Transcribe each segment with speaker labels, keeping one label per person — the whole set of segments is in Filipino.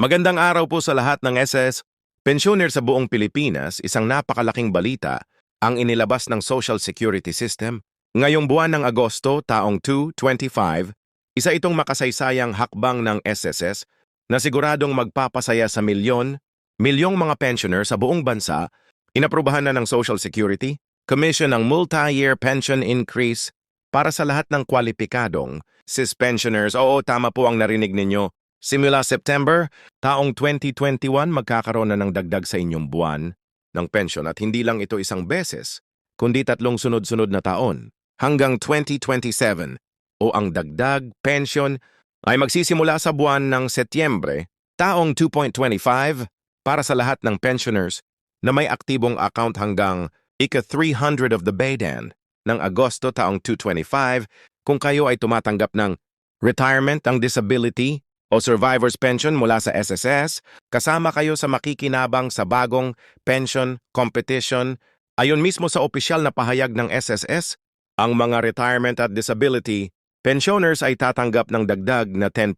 Speaker 1: Magandang araw po sa lahat ng SS. Pensioner sa buong Pilipinas, isang napakalaking balita ang inilabas ng Social Security System. Ngayong buwan ng Agosto, taong 2-25, isa itong makasaysayang hakbang ng SSS na siguradong magpapasaya sa milyon, milyong mga pensioner sa buong bansa, inaprubahan na ng Social Security, Commission ng multi-year pension increase para sa lahat ng kwalipikadong cis pensioners. Oo, tama po ang narinig ninyo. Simula September, taong 2021 magkakaroon na ng dagdag sa inyong buwan ng pension at hindi lang ito isang beses, kundi tatlong sunod-sunod na taon. Hanggang 2027 o ang dagdag pension ay magsisimula sa buwan ng Setyembre, taong 2.25 para sa lahat ng pensioners na may aktibong account hanggang ika-300 of the Baydan ng Agosto taong 225 kung kayo ay tumatanggap ng retirement ang disability o survivor's pension mula sa SSS, kasama kayo sa makikinabang sa bagong pension competition. Ayon mismo sa opisyal na pahayag ng SSS, ang mga retirement at disability pensioners ay tatanggap ng dagdag na 10%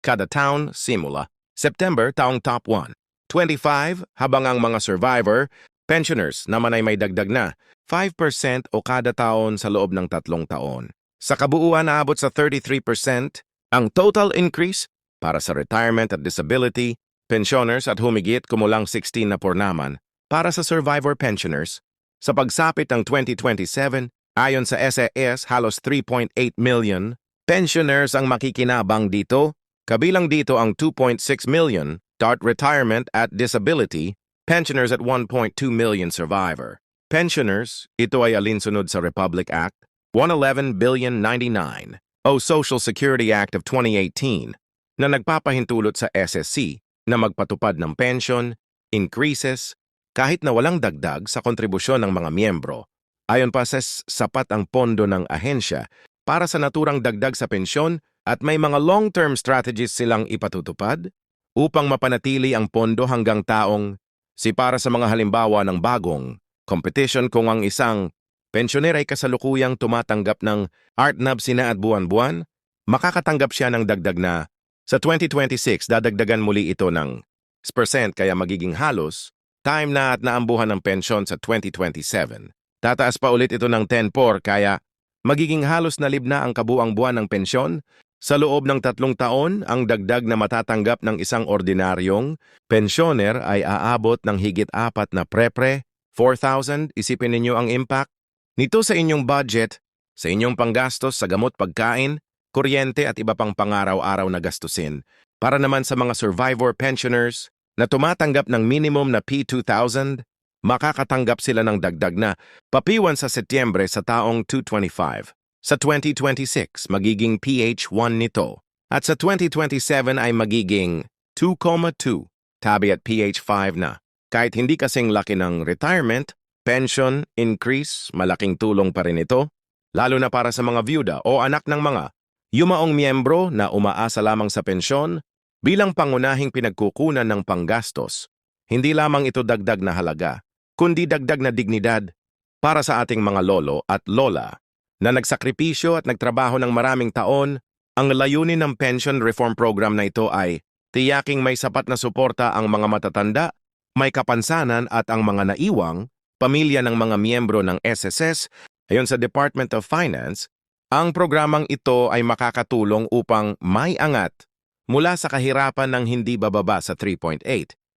Speaker 1: kada taon simula September taong top 1. 25 habang ang mga survivor pensioners naman ay may dagdag na 5% o kada taon sa loob ng tatlong taon. Sa kabuuan naabot sa 33% ang total increase para sa retirement at disability, pensioners at humigit kumulang 16 na pornaman para sa survivor pensioners. Sa pagsapit ng 2027, ayon sa SAS halos 3.8 million pensioners ang makikinabang dito, kabilang dito ang 2.6 million start retirement at disability pensioners at 1.2 million survivor. Pensioners, ito ay alinsunod sa Republic Act 111 billion 99 o Social Security Act of 2018 na nagpapahintulot sa SSC na magpatupad ng pension, increases, kahit na walang dagdag sa kontribusyon ng mga miyembro. Ayon pa sa sapat ang pondo ng ahensya para sa naturang dagdag sa pensyon at may mga long-term strategies silang ipatutupad upang mapanatili ang pondo hanggang taong si para sa mga halimbawa ng bagong competition kung ang isang Pensioner ay kasalukuyang tumatanggap ng ARTNAB sina at buwan-buwan, makakatanggap siya ng dagdag na sa 2026 dadagdagan muli ito ng percent kaya magiging halos time na at naambuhan ng pensyon sa 2027. Tataas pa ulit ito ng 10 por kaya magiging halos na libna ang kabuang buwan ng pensyon. Sa loob ng tatlong taon, ang dagdag na matatanggap ng isang ordinaryong pensyoner ay aabot ng higit apat na prepre, 4,000, isipin ninyo ang impact, Nito sa inyong budget, sa inyong panggastos sa gamot pagkain, kuryente at iba pang pangaraw-araw na gastusin, para naman sa mga survivor pensioners na tumatanggap ng minimum na P2,000, makakatanggap sila ng dagdag na papiwan sa Setyembre sa taong 225. Sa 2026, magiging PH1 nito. At sa 2027 ay magiging 2,2 tabi at PH5 na. Kahit hindi kasing laki ng retirement, pension increase, malaking tulong pa rin ito, lalo na para sa mga vyuda o anak ng mga yumaong miyembro na umaasa lamang sa pensyon bilang pangunahing pinagkukunan ng panggastos. Hindi lamang ito dagdag na halaga, kundi dagdag na dignidad para sa ating mga lolo at lola na nagsakripisyo at nagtrabaho ng maraming taon. Ang layunin ng pension reform program na ito ay tiyaking may sapat na suporta ang mga matatanda, may kapansanan at ang mga naiwang pamilya ng mga miyembro ng SSS, ayon sa Department of Finance, ang programang ito ay makakatulong upang may angat mula sa kahirapan ng hindi bababa sa 3.8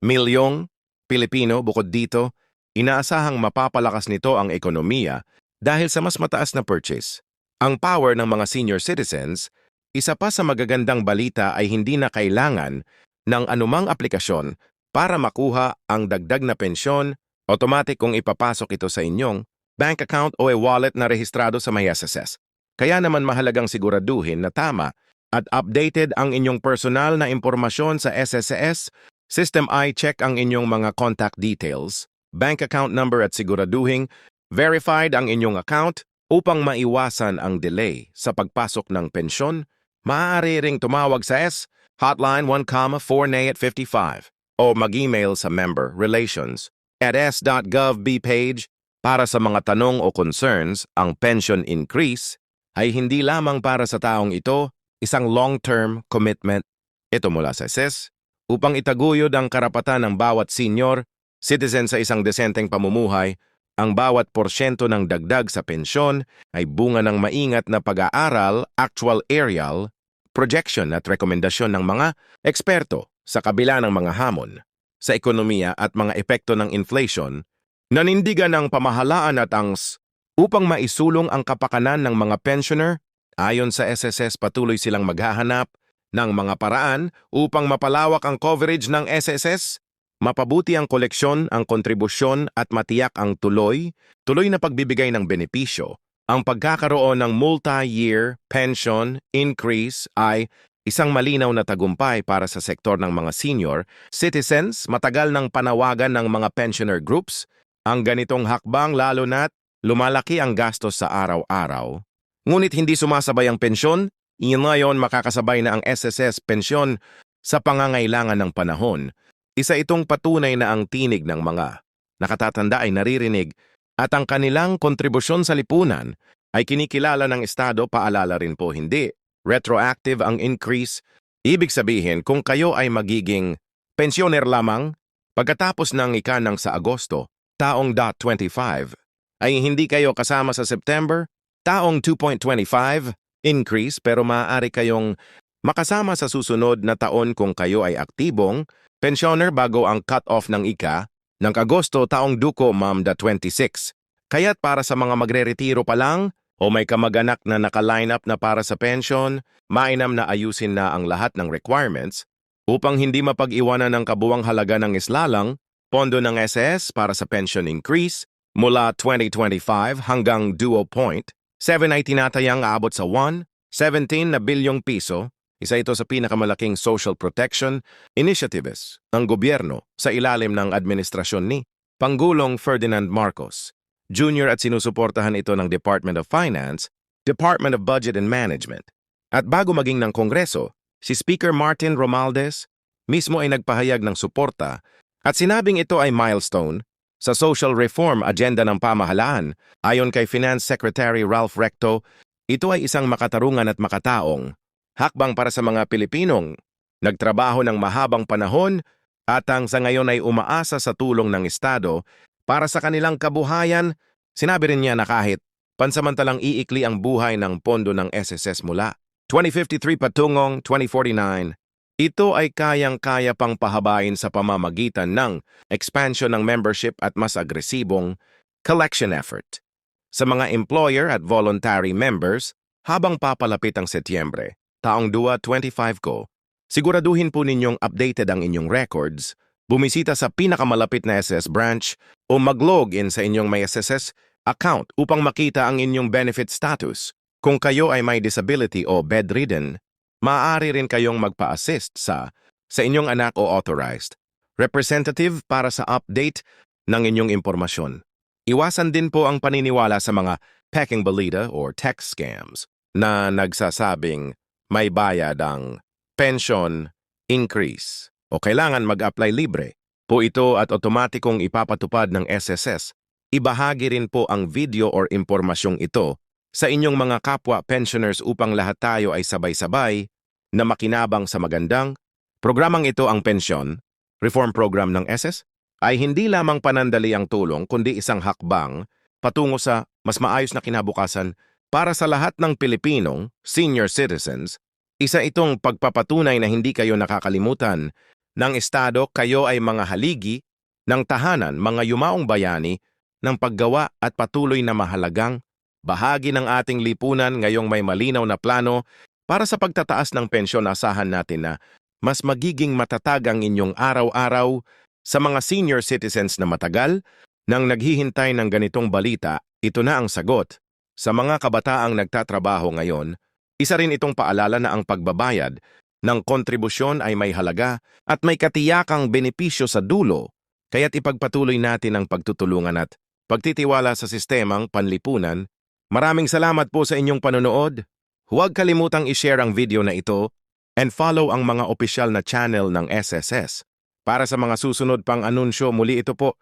Speaker 1: milyong Pilipino bukod dito, inaasahang mapapalakas nito ang ekonomiya dahil sa mas mataas na purchase. Ang power ng mga senior citizens, isa pa sa magagandang balita ay hindi na kailangan ng anumang aplikasyon para makuha ang dagdag na pensyon Automatic kung ipapasok ito sa inyong bank account o e wallet na rehistrado sa may SSS. Kaya naman mahalagang siguraduhin na tama at updated ang inyong personal na impormasyon sa SSS, System I check ang inyong mga contact details, bank account number at siguraduhin verified ang inyong account upang maiwasan ang delay sa pagpasok ng pensyon, maaari ring tumawag sa S hotline 1,4 at 55 o mag-email sa member relations at s.gov.b page para sa mga tanong o concerns, ang pension increase ay hindi lamang para sa taong ito, isang long-term commitment. Ito mula sa SES, upang itaguyod ang karapatan ng bawat senior, citizen sa isang desenteng pamumuhay, ang bawat porsyento ng dagdag sa pensyon ay bunga ng maingat na pag-aaral, actual aerial, projection at rekomendasyon ng mga eksperto sa kabila ng mga hamon sa ekonomiya at mga epekto ng inflation, nanindigan ng pamahalaan at ANGS upang maisulong ang kapakanan ng mga pensioner ayon sa SSS patuloy silang maghahanap ng mga paraan upang mapalawak ang coverage ng SSS, mapabuti ang koleksyon, ang kontribusyon at matiyak ang tuloy, tuloy na pagbibigay ng benepisyo. Ang pagkakaroon ng multi-year pension increase ay isang malinaw na tagumpay para sa sektor ng mga senior citizens, matagal ng panawagan ng mga pensioner groups, ang ganitong hakbang lalo na't lumalaki ang gastos sa araw-araw. Ngunit hindi sumasabay ang pensyon, ngayon makakasabay na ang SSS pensyon sa pangangailangan ng panahon. Isa itong patunay na ang tinig ng mga nakatatanda ay naririnig at ang kanilang kontribusyon sa lipunan ay kinikilala ng Estado paalala rin po hindi retroactive ang increase, ibig sabihin kung kayo ay magiging pensioner lamang pagkatapos ng ikanang sa Agosto, taong .25, ay hindi kayo kasama sa September, taong 2.25, increase pero maaari kayong makasama sa susunod na taon kung kayo ay aktibong pensioner bago ang cut-off ng ika ng Agosto taong duko MAMDA 26. Kaya't para sa mga magre-retiro pa lang, o may kamag-anak na naka-line up na para sa pension, mainam na ayusin na ang lahat ng requirements upang hindi mapag-iwanan ng kabuwang halaga ng islalang, pondo ng SS para sa pension increase mula 2025 hanggang 2 point, 7 ay tinatayang aabot sa 1, 17 na bilyong piso, isa ito sa pinakamalaking social protection initiatives ng gobyerno sa ilalim ng administrasyon ni Pangulong Ferdinand Marcos. Junior at sinusuportahan ito ng Department of Finance, Department of Budget and Management. At bago maging ng Kongreso, si Speaker Martin Romualdez mismo ay nagpahayag ng suporta at sinabing ito ay milestone sa social reform agenda ng pamahalaan. Ayon kay Finance Secretary Ralph Recto, ito ay isang makatarungan at makataong hakbang para sa mga Pilipinong nagtrabaho ng mahabang panahon at ang sa ngayon ay umaasa sa tulong ng Estado para sa kanilang kabuhayan, sinabi rin niya na kahit pansamantalang iikli ang buhay ng pondo ng SSS mula 2053 patungong 2049, ito ay kayang-kaya pang pahabain sa pamamagitan ng expansion ng membership at mas agresibong collection effort. Sa mga employer at voluntary members, habang papalapit ang Setyembre, taong 225 ko, siguraduhin po ninyong updated ang inyong records bumisita sa pinakamalapit na SS branch o mag-log in sa inyong may SSS account upang makita ang inyong benefit status. Kung kayo ay may disability o bedridden, maaari rin kayong magpa-assist sa sa inyong anak o authorized representative para sa update ng inyong impormasyon. Iwasan din po ang paniniwala sa mga packing balita or text scams na nagsasabing may bayad ang pension increase o kailangan mag-apply libre po ito at otomatikong ipapatupad ng SSS. Ibahagi rin po ang video or impormasyong ito sa inyong mga kapwa pensioners upang lahat tayo ay sabay-sabay na makinabang sa magandang programang ito ang pensyon, reform program ng SS, ay hindi lamang panandali ang tulong kundi isang hakbang patungo sa mas maayos na kinabukasan para sa lahat ng Pilipinong senior citizens. Isa itong pagpapatunay na hindi kayo nakakalimutan ng Estado kayo ay mga haligi ng tahanan, mga yumaong bayani ng paggawa at patuloy na mahalagang bahagi ng ating lipunan ngayong may malinaw na plano para sa pagtataas ng pensyon asahan natin na mas magiging matatag ang inyong araw-araw sa mga senior citizens na matagal nang naghihintay ng ganitong balita, ito na ang sagot. Sa mga kabataang nagtatrabaho ngayon, isa rin itong paalala na ang pagbabayad ng kontribusyon ay may halaga at may katiyakang benepisyo sa dulo, kaya't ipagpatuloy natin ang pagtutulungan at pagtitiwala sa sistemang panlipunan. Maraming salamat po sa inyong panonood. Huwag kalimutang i-share ang video na ito and follow ang mga opisyal na channel ng SSS. Para sa mga susunod pang anunsyo, muli ito po,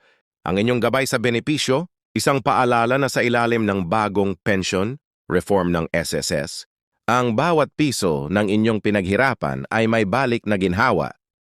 Speaker 1: ang inyong gabay sa benepisyo, isang paalala na sa ilalim ng bagong pension, reform ng SSS, ang bawat piso ng inyong pinaghirapan ay may balik na ginhawa